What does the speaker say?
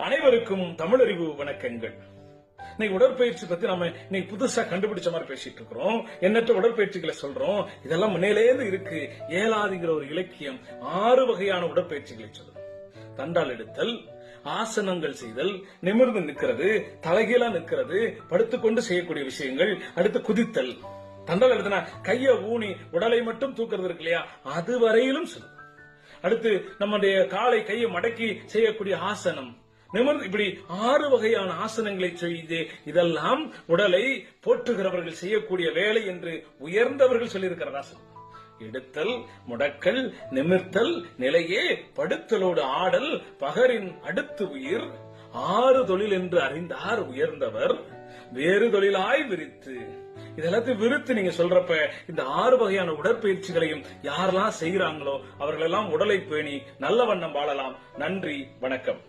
அனைவருக்கும் தமிழறிவு வணக்கங்கள். இன்னைக்கு உடற்பயிற்சி பத்தி நம்ம இன்னைக்கு புதுசா கண்டுபிடிச்ச மாதிரி பேசிட்டு இருக்கிறோம். எண்ணற்ற உடற்பயிற்சிகளை சொல்றோம். இதெல்லாம் முன்னிலேந்து இருக்கு. ஏலாதிங்கிற ஒரு இலக்கியம் ஆறு வகையான உடற்பயிற்சிகளை சொல்றோம் தண்டால் எடுத்தல் ஆசனங்கள் செய்தல் நிமிர்ந்து நிற்கிறது தலைகீழா நிற்கிறது படுத்துக்கொண்டு செய்யக்கூடிய விஷயங்கள் அடுத்து குதித்தல். தண்டால் எடுத்தனா கைய ஊனி உடலை மட்டும் தூக்குறது இருக்கு இல்லையா? அது வரையிலும் சொல்லும் அடுத்து நம்முடைய காலை கையை மடக்கி செய்யக்கூடிய ஆசனம். நிமிர்ந்து இப்படி ஆறு வகையான ஆசனங்களை செய்து இதெல்லாம் உடலை போற்றுகிறவர்கள் செய்யக்கூடிய வேலை என்று உயர்ந்தவர்கள் சொல்லியிருக்கிறதா ஆசனம். எடுத்தல் முடக்கல் நிமிர்த்தல் நிலையே படுத்தலோடு ஆடல் பகரின் அடுத்து உயிர் ஆறு தொழில் என்று அறிந்தார் உயர்ந்தவர் வேறு தொழிலாய் விரித்து. இதெல்லாத்தையும் விருத்து நீங்க சொல்றப்ப இந்த ஆறு வகையான உடற்பயிற்சிகளையும் யாரெல்லாம் செய்யறாங்களோ அவர்களெல்லாம் உடலை பேணி நல்ல வண்ணம் வாழலாம். நன்றி வணக்கம்.